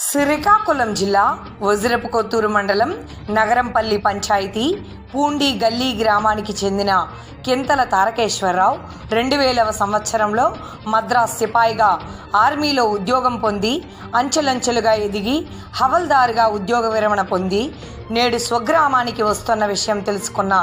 శ్రీకాకుళం జిల్లా వజ్రపు కొత్తూరు మండలం నగరంపల్లి పంచాయతీ పూండి గల్లీ గ్రామానికి చెందిన కింతల తారకేశ్వరరావు రెండు వేలవ సంవత్సరంలో మద్రాస్ సిపాయిగా ఆర్మీలో ఉద్యోగం పొంది అంచెలంచెలుగా ఎదిగి హవల్దారుగా ఉద్యోగ విరమణ పొంది నేడు స్వగ్రామానికి వస్తున్న విషయం తెలుసుకున్న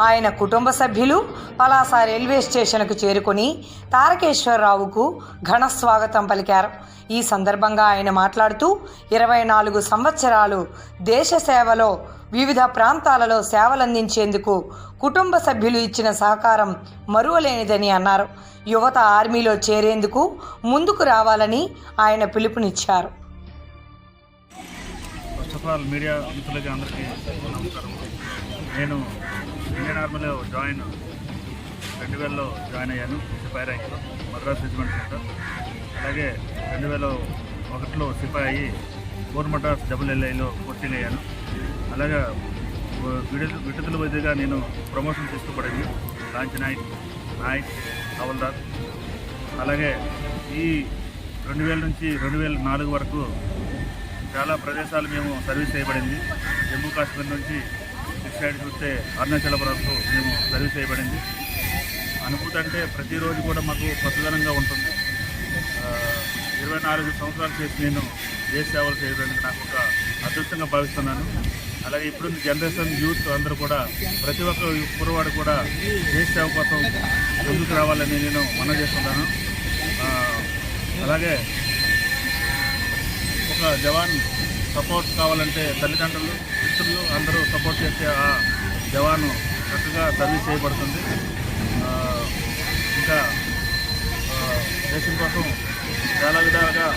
ఆయన కుటుంబ సభ్యులు పలాస రైల్వే స్టేషన్కు చేరుకుని తారకేశ్వరరావుకు ఘన స్వాగతం పలికారు. ఈ సందర్భంగా ఆయన మాట్లాడుతూ ఇరవై నాలుగు సంవత్సరాలు దేశ సేవలో వివిధ ప్రాంతాలలో సేవలందించేందుకు కుటుంబ సభ్యులు ఇచ్చిన సహకారం మరువలేనిదని అన్నారు. యువత ఆర్మీలో చేరేందుకు ముందుకు రావాలని ఆయన పిలుపునిచ్చారు. ఫస్ట్ ఆఫ్ ఆల్ మీడియా మిత్రులకి అందరికీ నమస్కారం. నేను ఇండియన్ ఆర్మీలో జాయిన్ రెండు వేలలో జాయిన్ అయ్యాను. సిపాయి ర్యాంక్లో మద్రాస్ రెజిమెంట్ సెంటర్. అలాగే రెండు వేల ఒకటిలో సిపాయి అయ్యి ఫోర్ మద్రాస్ డబుల్ ఎల్ఐలో పోస్టింగ్ అయ్యాను అలాగే విడుదల విడుదల వదిగా నేను ప్రమోషన్ తీసుకోబడింది లాంచ్ నాయక్ నాయక్ హవల్దార్. అలాగే ఈ రెండు వేల నుంచి రెండు వేల నాలుగు వరకు చాలా ప్రదేశాలు మేము సర్వీస్ చేయబడింది. జమ్మూ కాశ్మీర్ నుంచి ఇటు సైడ్ చూస్తే అరుణాచల్ వరకు మేము సర్వీస్ చేయబడింది. అనుభూతి అంటే ప్రతిరోజు కూడా మాకు కొత్తదనంగా ఉంటుంది. ఇరవై నాలుగు సంవత్సరాలు చేసి నేను దేశ సేవలు చేయడానికి నాకు ఒక అదృష్టంగా భావిస్తున్నాను. అలాగే ఇప్పుడున్న జనరేషన్ యూత్ అందరూ కూడా ప్రతి ఒక్క కురవాడు కూడా దేశ సేవ కోసం ముందుకు రావాలని నేను మనం చేస్తున్నాను. అలాగే ఒక జవాన్ సపోర్ట్ కావాలంటే తల్లిదండ్రులు మిత్రులు అందరూ సపోర్ట్ చేస్తే ఆ జవాను చక్కగా సర్వీస్ చేయబడుతుంది. ఇంకా దేశం కోసం చాలా విధాలుగా